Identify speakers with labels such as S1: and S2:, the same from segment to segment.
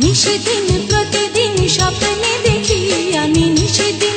S1: নিষেদিন প্রতিদিন স্বপ্নে দেখি আমি
S2: নিষেদিন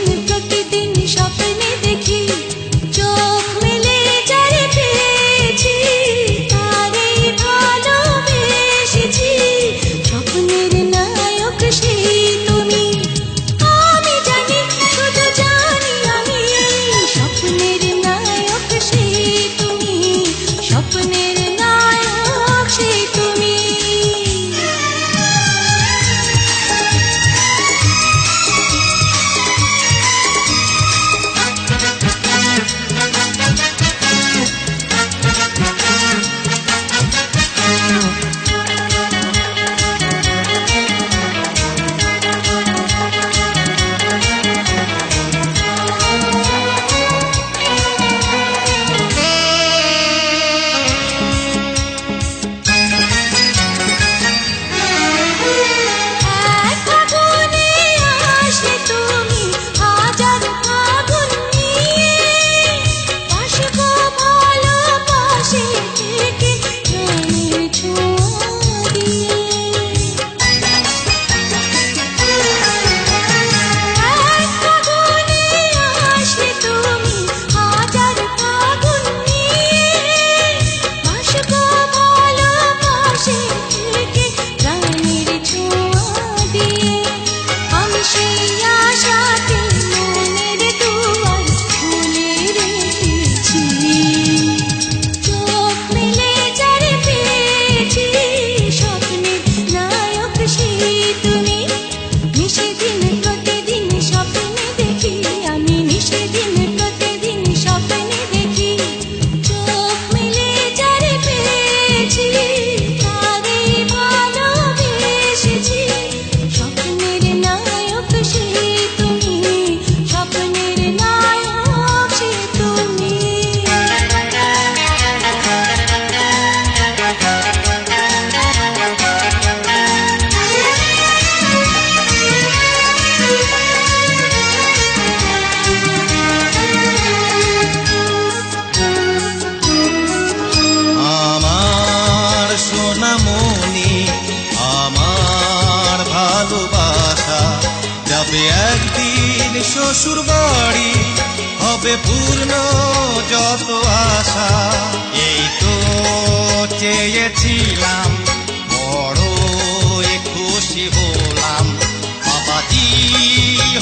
S2: শ্বশুর বাড়ি হবে পূর্ণ যত আশা। এই তো চেয়েছিলাম, বড় খুশি হলাম। বাবাজি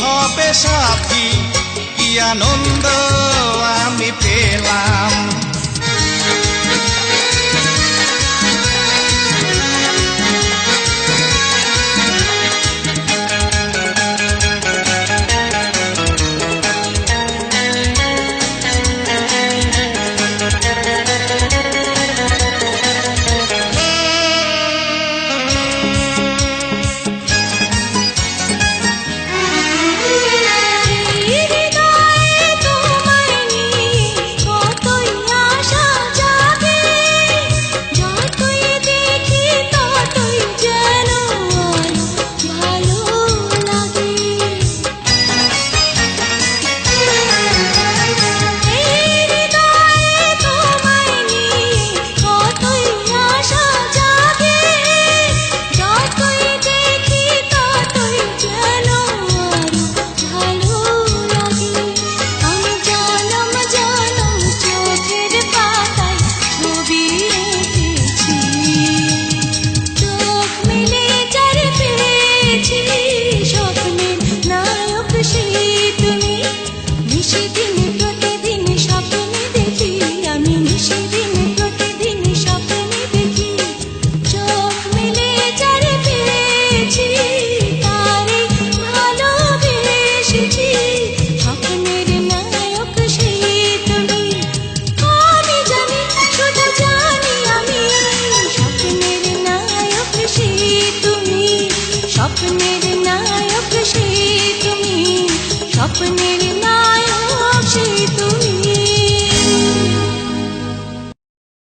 S2: হবে সাথী কি আনন্দ আমি পেলাম।
S1: স্বপ্নের নায়ক সে তুমি স্বপ্নের নায়ক সে তুমি।